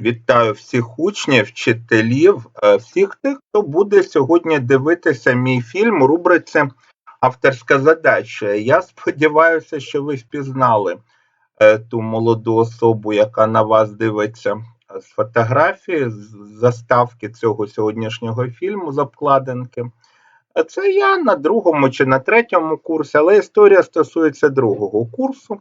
Вітаю всіх учнів, вчителів, е, всіх тих, хто буде сьогодні дивитися мій фільм у рубриці Авторська задача. Я сподіваюся, що ви впізнали е, ту молоду особу, яка на вас дивиться з фотографії, з заставки цього сьогоднішнього фільму з обкладинки. Е, Це я на другому чи на третьому курсі, але історія стосується другого курсу.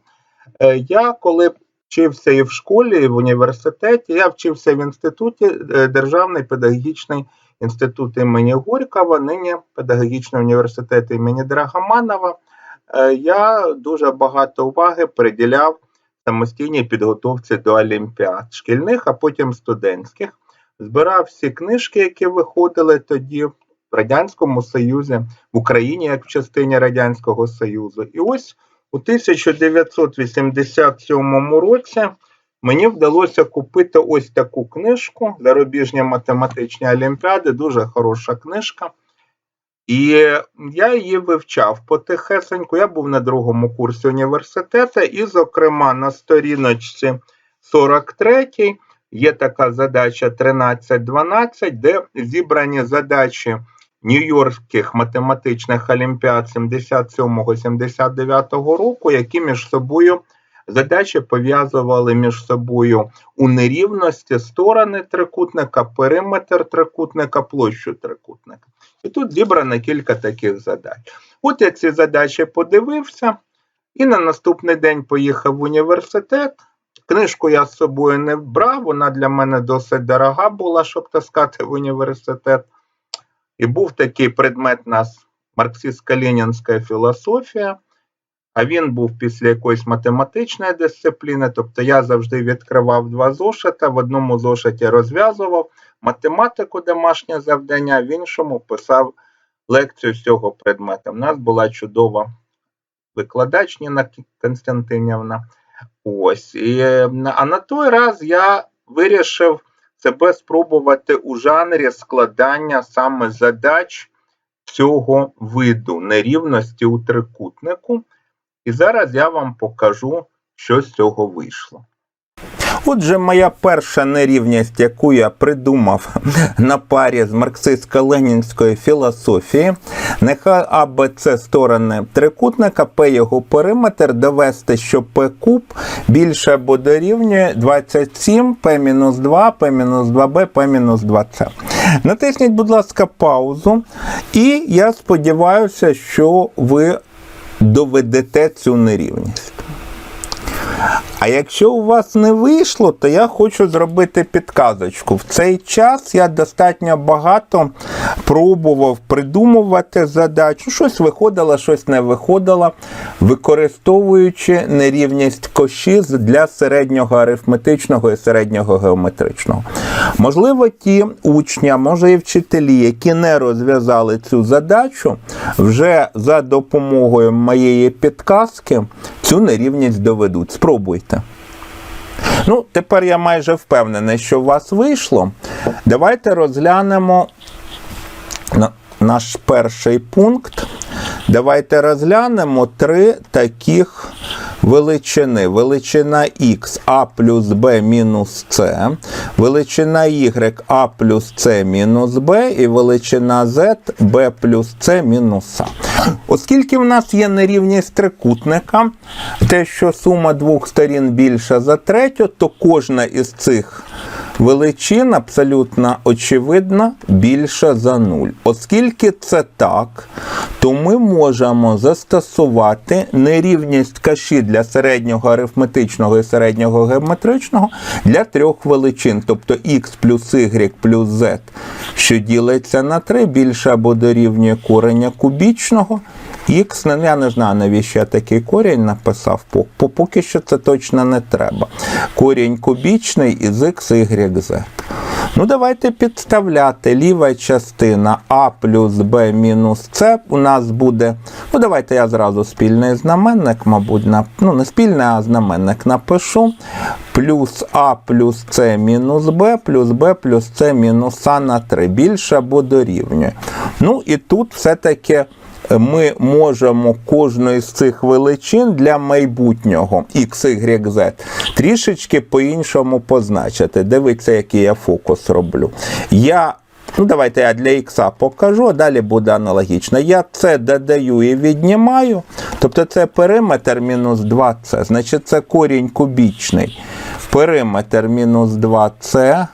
Е, Я коли вчився і в школі, і в університеті. Я вчився в інституті е, Державний педагогічний інститут імені Горького, нині педагогічний університет імені Драгоманова. Е, Я дуже багато уваги приділяв самостійній підготовці до олімпіад шкільних, а потім студентських. Збирав всі книжки, які виходили тоді в Радянському Союзі, в Україні, як в частині Радянського Союзу. І ось у 1987 році мені вдалося купити ось таку книжку Зарубіжні математичні олімпіади, дуже хороша книжка. І я її вивчав потихесеньку. Я був на другому курсі університету, і, зокрема, на сторіночці 43 є така задача 13-12, де зібрані задачі Нью-Йоркських математичних олімпіад 77-79 року, які між собою задачі пов'язували між собою у нерівності сторони трикутника, периметр трикутника, площу трикутника. І тут зібрано кілька таких задач. От я ці задачі подивився, і на наступний день поїхав в університет. Книжку я з собою не брав, вона для мене досить дорога була, щоб таскати в університет. І був такий предмет у нас марксистсько-ленінська філософія, а він був після якоїсь математичної дисципліни. Тобто я завжди відкривав два зошита, в одному зошиті розв'язував математику, домашнє завдання, в іншому писав лекцію з цього предмета. У нас була чудова викладач Ніна Константинівна. Ось. І, а на той раз я вирішив себе спробувати у жанрі складання саме задач цього виду нерівності у трикутнику. І зараз я вам покажу, що з цього вийшло. Отже, моя перша нерівність, яку я придумав на парі з марксистсько-ленінської філософії, нехай А, Б, сторони трикутника, П його периметр, довести, що П куб більше або дорівнює 27, П-2, П-2Б, П-2С. Натисніть, будь ласка, паузу. І я сподіваюся, що ви доведете цю нерівність. А якщо у вас не вийшло, то я хочу зробити підказочку. В цей час я достатньо багато пробував придумувати задачу. Щось виходило, щось не виходило, використовуючи нерівність коші для середнього арифметичного і середнього геометричного. Можливо, ті учні, може і вчителі, які не розв'язали цю задачу, вже за допомогою моєї підказки цю нерівність доведуть. Спробуйте. Ну, тепер я майже впевнений, що у вас вийшло. Давайте розглянемо наш перший пункт. Давайте розглянемо три таких величини. Величина х а плюс b мінус c, величина y а плюс c мінус b і величина z b плюс c мінус a. Оскільки в нас є нерівність трикутника, те, що сума двох сторін більша за третю, то кожна із цих величин абсолютно очевидно більша за 0. Оскільки це так, то ми можемо застосувати нерівність каші для середнього арифметичного і середнього геометричного для трьох величин, тобто х плюс y плюс z, що ділиться на 3, більше або дорівнює кореня кубічного. Х, ну, я не знаю, навіщо я такий корінь написав, по- по- поки що це точно не треба. Корінь кубічний із х, y, z. Ну, давайте підставляти ліва частина а плюс b мінус c у нас буде. Ну, давайте я зразу спільний знаменник, мабуть, на, ну, не спільний, а знаменник напишу. Плюс а плюс c мінус b, плюс b плюс c мінус а на 3. Більше або дорівнює. Ну і тут все-таки ми можемо кожної з цих величин для майбутнього x, y, z трішечки по-іншому позначити. Дивіться, який я фокус роблю. Я Ну, давайте я для х покажу, а далі буде аналогічно. Я це додаю і віднімаю. Тобто це периметр мінус 2c. Значить, це корінь кубічний. Периметр мінус 2c.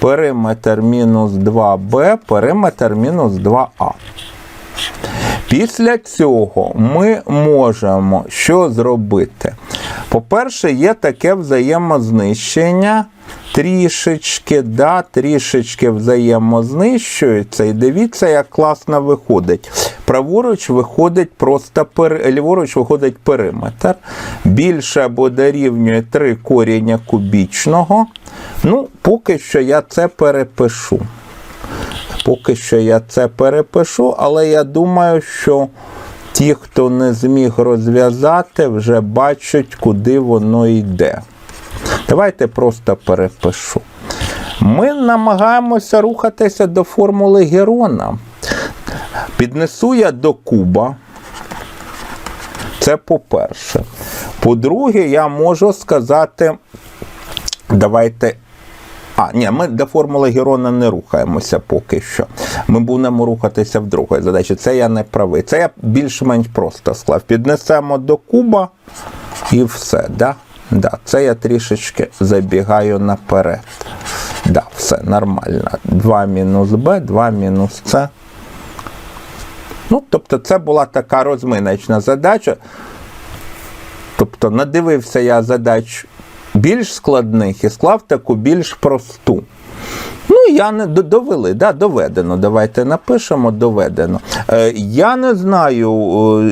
Периметр мінус 2b, периметр мінус 2а. Після цього ми можемо що зробити? По-перше, є таке взаємознищення. Трішечки, да, трішечки взаємознищується. І дивіться, як класно виходить. Праворуч виходить просто пер... ліворуч виходить периметр. Більше або дорівнює 3 коріння кубічного. Ну, поки що я це перепишу. Поки що я це перепишу, але я думаю, що ті, хто не зміг розв'язати, вже бачать, куди воно йде. Давайте просто перепишу. Ми намагаємося рухатися до формули Герона. Піднесу я до куба. Це по-перше. По-друге, я можу сказати, давайте а, ні, ми до формули Герона не рухаємося поки що. Ми будемо рухатися в другої задачі. Це я не правий. Це я більш-менш просто склав. Піднесемо до куба і все. Да? Да, Це я трішечки забігаю наперед. Да, все нормально. 2 мінус Б, 2 мінус С. Ну, тобто, це була така розминочна задача. Тобто, надивився я задач більш складних і склав таку більш просту. Ну, я не довели, да, доведено. Давайте напишемо доведено. Е, я не знаю,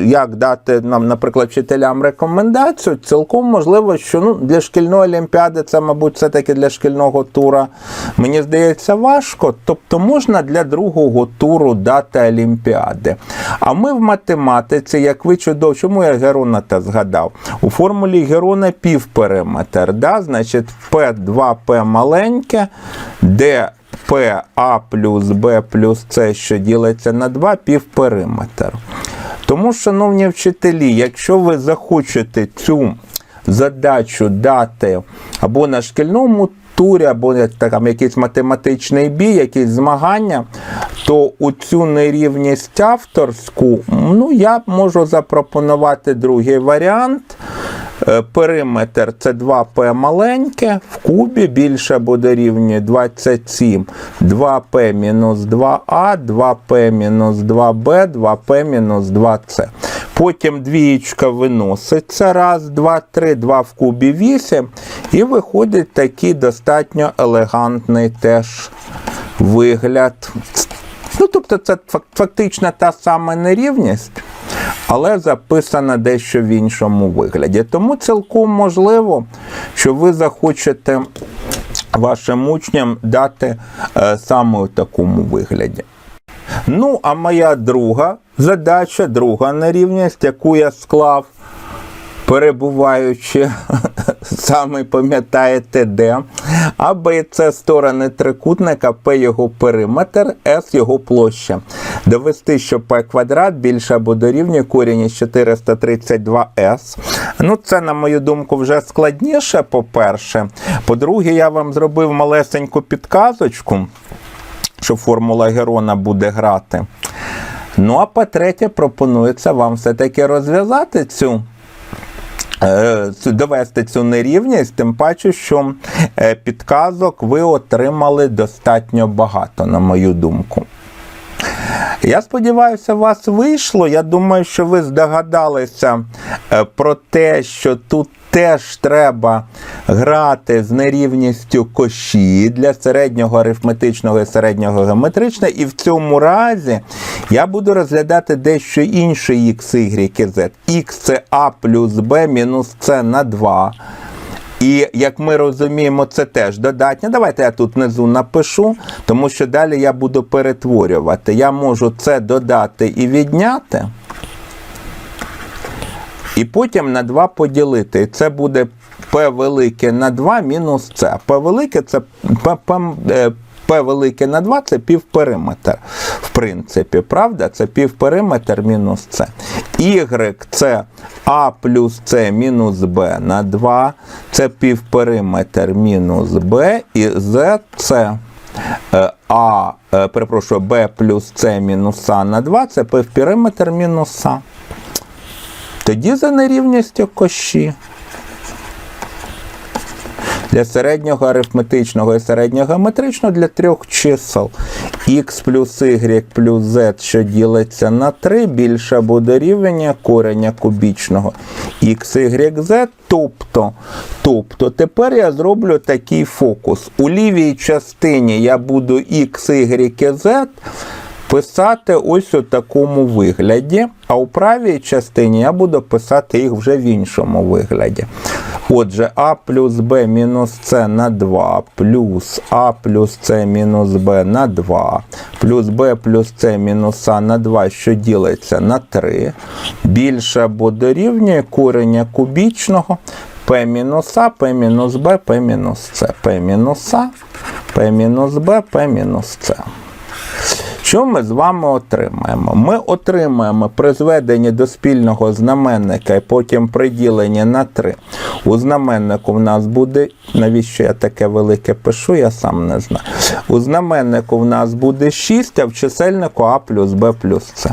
як дати нам, наприклад, вчителям рекомендацію. Цілком можливо, що ну, для шкільної олімпіади це, мабуть, все-таки для шкільного тура. Мені здається, важко. Тобто можна для другого туру дати олімпіади. А ми в математиці, як ви чудово, чому я Герона та згадав? У формулі Герона півпериметр. Да? Значить, P2P маленьке, де P А плюс Б плюс С, що ділиться на 2, півпериметр. Тому, шановні вчителі, якщо ви захочете цю задачу дати або на шкільному турі, або там якийсь математичний бій, якісь змагання, то у цю нерівність авторську ну, я можу запропонувати другий варіант. Е, периметр це 2П маленьке, в кубі більше буде рівнює 27, 2П мінус 2А, 2П мінус 2Б, 2П мінус 2С. Потім двієчка виноситься. Раз, два, три, два в кубі 8. І виходить такий достатньо елегантний теж вигляд. Ну, Тобто, це фактично та сама нерівність але записана дещо в іншому вигляді. Тому цілком можливо, що ви захочете вашим учням дати е, саме в такому вигляді. Ну, а моя друга задача, друга нерівність, яку я склав, перебуваючи саме пам'ятаєте де. А Б це сторони трикутника, П його периметр, С його площа. Довести, що П квадрат більше або дорівнює корінь із 432С. Ну, це, на мою думку, вже складніше, по-перше. По-друге, я вам зробив малесеньку підказочку, що формула Герона буде грати. Ну, а по-третє, пропонується вам все-таки розв'язати цю. Е, довести цю нерівність, тим паче, що е, підказок ви отримали достатньо багато, на мою думку. Я сподіваюся, у вас вийшло. Я думаю, що ви здогадалися е, про те, що тут теж треба грати з нерівністю коші для середнього арифметичного і середнього геометричного. І в цьому разі я буду розглядати дещо інше x, y z. Х це А плюс Б мінус С на 2. І як ми розуміємо, це теж додатнє. Давайте я тут внизу напишу, тому що далі я буду перетворювати. Я можу це додати і відняти. І потім на 2 поділити. І це буде P велике на 2 мінус С. P велике це P, P, P велике на 2 це півпериметр. Принципі, правда? Це півпериметр мінус С. Y це А плюс С мінус Б на 2. Це півпериметр мінус Б. І Z це е, А, е, перепрошую, Б плюс С мінус А на 2. Це півпериметр мінус А. Тоді за нерівністю кощі. Для середнього арифметичного і середньогеометричного для трьох чисел x плюс y плюс z, що ділиться на 3, більше буде рівня кореня кубічного x, y, z. Тобто, тобто, тепер я зроблю такий фокус. У лівій частині я буду x, y і z писати ось у такому вигляді, а у правій частині я буду писати їх вже в іншому вигляді. Отже, а плюс b мінус c на 2, плюс а плюс c мінус b на 2, плюс b плюс c мінус а на 2, що ділиться на 3, більше або дорівнює корення кубічного p мінус а, p мінус b, p мінус c, p мінус а, p мінус b, p мінус c. Що ми з вами отримаємо? Ми отримаємо призведення до спільного знаменника і потім приділення на 3. У знаменнику в нас буде, навіщо я таке велике пишу, я сам не знаю. У знаменнику в нас буде 6, а в чисельнику А плюс Б плюс С.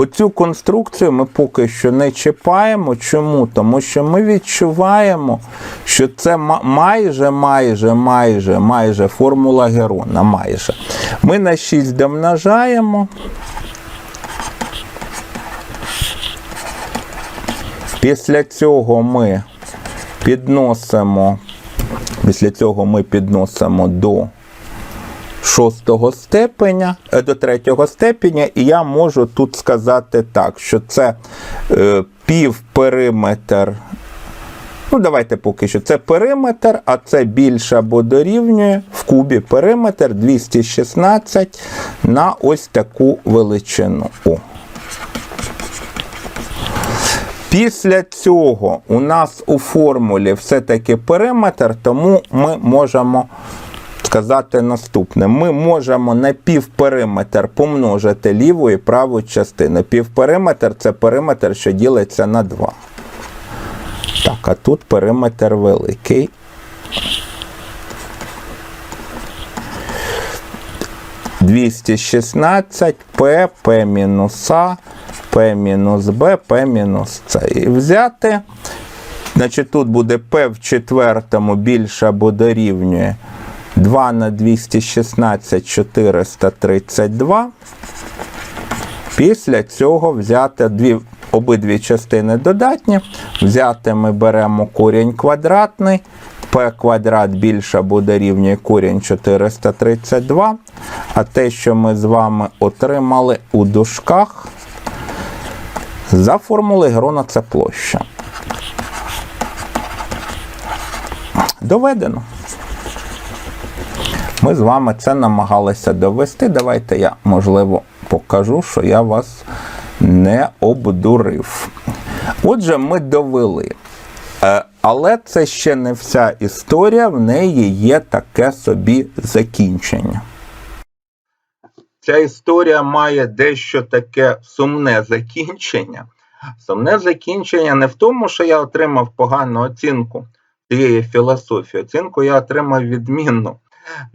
Оцю конструкцію ми поки що не чіпаємо. Чому? Тому що ми відчуваємо, що це майже, майже, майже, майже формула Герона. Майже. Ми на 6 домножаємо. Після цього ми підносимо, після цього ми підносимо до шостого степеня, е, до третього степеня, і я можу тут сказати так, що це е, півпериметр. Ну, давайте поки що. Це периметр, а це більше або дорівнює в кубі периметр 216 на ось таку величину. О. Після цього у нас у формулі все-таки периметр, тому ми можемо сказати наступне. Ми можемо на півпериметр помножити ліву і праву частину. Півпериметр це периметр, що ділиться на 2. Так, а тут периметр великий. Двісті шістнадцять П, П мінус А, П мінус Б, П мінус С. І взяти. Значить, тут буде P в четвертому більше або дорівнює 2 на 216 432. Після цього взяти дві, обидві частини додатні. Взяти ми беремо корінь квадратний. P квадрат більше або дорівнює корінь 432. А те, що ми з вами отримали у дужках, за формулою Грона це площа. Доведено. Ми з вами це намагалися довести. Давайте я, можливо, покажу, що я вас не обдурив. Отже, ми довели. Е, Але це ще не вся історія, в неї є таке собі закінчення. Ця історія має дещо таке сумне закінчення. Сумне закінчення не в тому, що я отримав погану оцінку цієї філософії. Оцінку я отримав відмінну.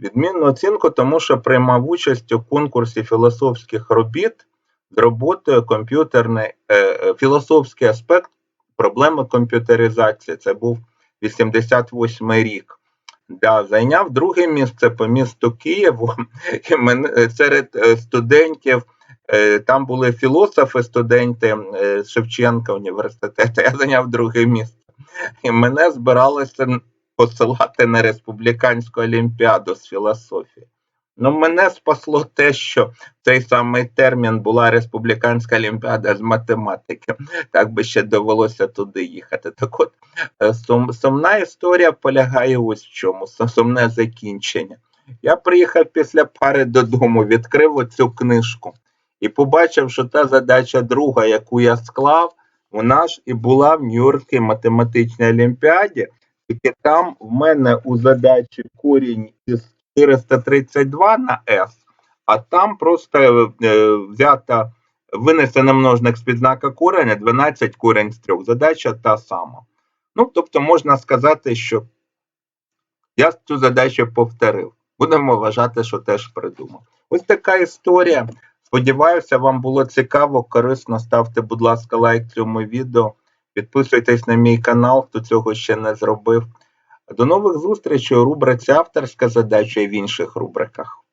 Відмінну оцінку, тому що приймав участь у конкурсі філософських робіт з роботою комп'ютерний е, е, філософський аспект проблеми комп'ютеризації. Це був 88 рік. Да, зайняв друге місце по місту Києву. І мене, е, серед е, студентів там були філософи, студенти Шевченка університету. Я зайняв друге місце. І мене збиралися посилати на республіканську олімпіаду з філософії. Ну, мене спасло те, що цей самий термін була республіканська олімпіада з математики. Так би ще довелося туди їхати. Так от е, сум, сумна історія полягає ось в чому, сумне закінчення. Я приїхав після пари додому, відкрив оцю книжку і побачив, що та задача друга, яку я склав, вона ж і була в Нью-Йоркській математичній олімпіаді, тільки там в мене у задачі корінь із 432 на S, а там просто е, взята винесено множник з підзнака кореня 12 корінь з 3. Задача та сама. Ну, тобто можна сказати, що я цю задачу повторив. Будемо вважати, що теж придумав. Ось така історія. Сподіваюся, вам було цікаво, корисно. Ставте, будь ласка, лайк цьому відео. Підписуйтесь на мій канал, хто цього ще не зробив. До нових зустрічей у рубриці авторська задача і в інших рубриках.